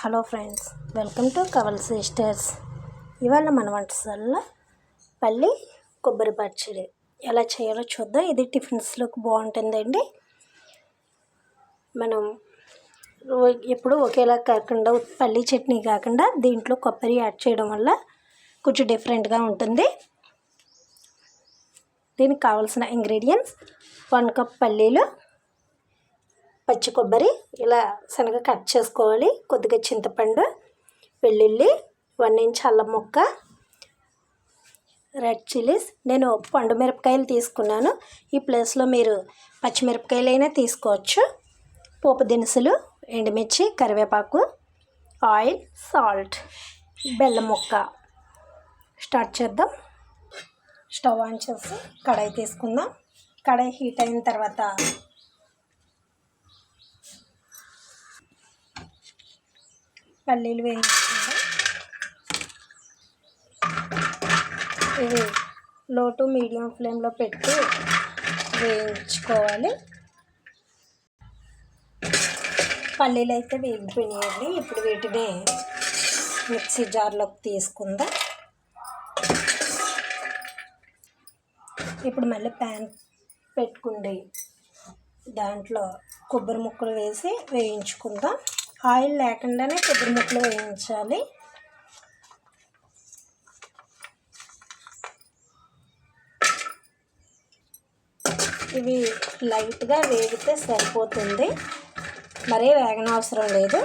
Hello friends welcome to Kaval sisters. ఇవాళ మన వంటశాలలో పల్లి కొబ్బరి పచ్చడి. ఎలా చేయాలో చూద్దాం. ఇది టిఫిన్స్లోకి బాగుంటుందండి. మనం ఎప్పుడు ఒకేలా కాకుండా పల్లి చట్నీ కాకుండా దీంట్లో కొబ్బరి యాడ్ చేయడం వల్ల కొంచెం డిఫరెంట్గా ఉంటుంది. దీనికి కావాల్సిన ఇంగ్రీడియంట్స్ వన్ కప్ పల్లీలు పచ్చి కొబ్బరి ఇలా శనగ కట్ చేసుకోవాలి. కొద్దిగా చింతపండు వెల్లుల్లి వన్ ఇంచ్ అల్లం ముక్క రెడ్ చిల్లీస్. నేను పండు మిరపకాయలు తీసుకున్నాను. ఈ ప్లేస్లో మీరు పచ్చిమిరపకాయలు అయినా తీసుకోవచ్చు. పోపు దినుసులు ఎండుమిర్చి కరివేపాకు ఆయిల్ సాల్ట్ బెల్లం ముక్క. స్టార్ట్ చేద్దాం. స్టవ్ ఆన్ చేసి కడాయి తీసుకుందాం. కడాయి హీట్ అయిన తర్వాత పల్లీలు వేయించుకుందాం. ఇవి లో టు మీడియం ఫ్లేమ్లో పెట్టి వేయించుకోవాలి. పల్లీలు అయితే వేగిపోయినాయండి. ఇప్పుడు వీటిని మిక్సీ జార్లోకి తీసుకుందాం. ఇప్పుడు మళ్ళీ ప్యాన్ పెట్టుకుండి దాంట్లో కొబ్బరి ముక్కలు వేసి వేయించుకుందాం. ఆయిల్ లేకుండానే కొబ్బరి ముక్కలు వేయించాలి. ఇవి లైట్గా వేగితే సరిపోతుంది. మరీ వేగనవసరం లేదు.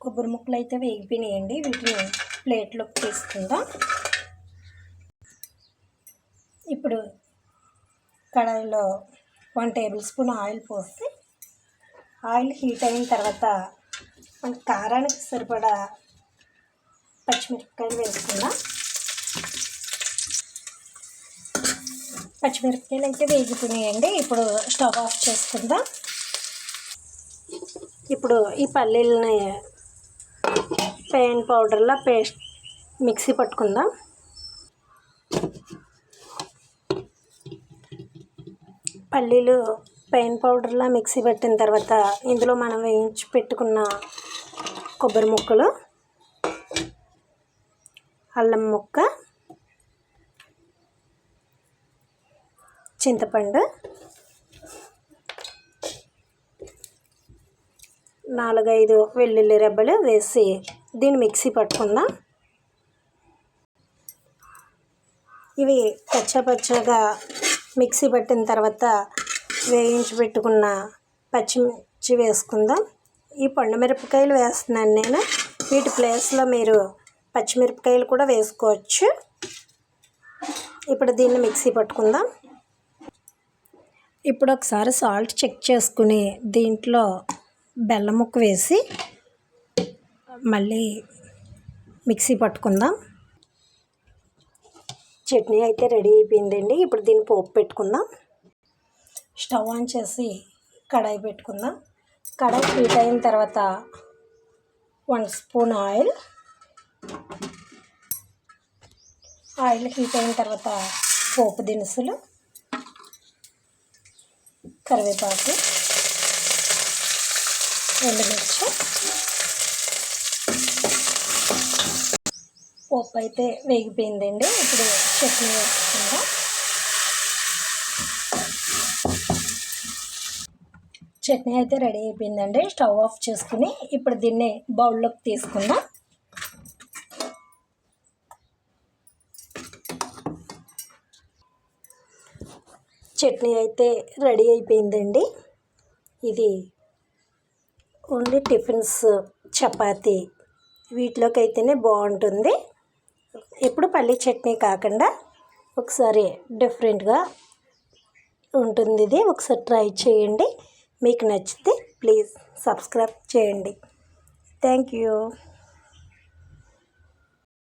కొబ్బరి ముక్కలు అయితే వేగిపోయినాయండి. వీటిని ప్లేట్లోకి తీసుకుందాం. ఇప్పుడు కడాయిలో వన్ టేబుల్ స్పూన్ ఆయిల్ పోసి ఆయిల్ హీట్ అయిన తర్వాత మన కారానికి సరిపడా పచ్చిమిరపకాయలు వేసుకుందాం. పచ్చిమిరపకాయలు అయితే వేగిపోయినాయండి ఇప్పుడు స్టవ్ ఆఫ్ చేసుకుందాం. ఇప్పుడు ఈ పల్లీలని పెయిన్ పౌడర్లో పేస్ట్ మిక్సీ పట్టుకుందాం. పల్లీలు పెయిన్ పౌడర్లా మిక్సీ పెట్టిన తర్వాత ఇందులో మనం వేయించి పెట్టుకున్న కొబ్బరి ముక్కలు అల్లం ముక్క చింతపండు నాలుగైదు వెల్లుల్లి రెబ్బలు వేసి దీన్ని మిక్సీ పట్టుకుందాం. ఇవి పచ్చపచ్చగా మిక్సీ పట్టిన తర్వాత వేయించి పెట్టుకున్న పచ్చిమిర్చి వేసుకుందాం. ఈ పండు మిరపకాయలు వేస్తున్నాను నేను. వీటి ప్లేస్లో మీరు పచ్చిమిరపకాయలు కూడా వేసుకోవచ్చు. ఇప్పుడు దీన్ని మిక్సీ పట్టుకుందాం. ఇప్పుడు ఒకసారి సాల్ట్ చెక్ చేసుకుని దీంట్లో బెల్లం ముక్క వేసి మళ్ళీ మిక్సీ పట్టుకుందాం. చట్నీ అయితే రెడీ అయిపోయిందండి. ఇప్పుడు దీన్ని పోపు పెట్టుకుందాం. స్టవ్ ఆన్ చేసి కడాయి పెట్టుకుందాం. కడాయి హీట్ అయిన తర్వాత one spoon oil. Oil heat అయిన తర్వాత పోపు దినుసులు కరివేపాకు ఎండుమిర్చి. పోపు అయితే వేగిపోయిందండి. ఇప్పుడు చట్నీ వేసుకుందాం. చట్నీ అయితే రెడీ అయిపోయిందండి. స్టవ్ ఆఫ్ చేసుకుని ఇప్పుడు దీన్ని బౌల్లోకి తీసుకుందాం. చట్నీ అయితే రెడీ అయిపోయిందండి. ఇది ఓన్లీ టిఫిన్స్ చపాతీ వీటిలోకి అయితేనే బాగుంటుంది. ఎప్పుడు పల్లి చట్నీ కాకుండా ఒకసారి డిఫరెంట్గా ఉంటుంది ఇది. ఒకసారి ట్రై చేయండి. మీకు నచ్చితే ప్లీజ్ సబ్స్క్రైబ్ చేయండి. Thank you.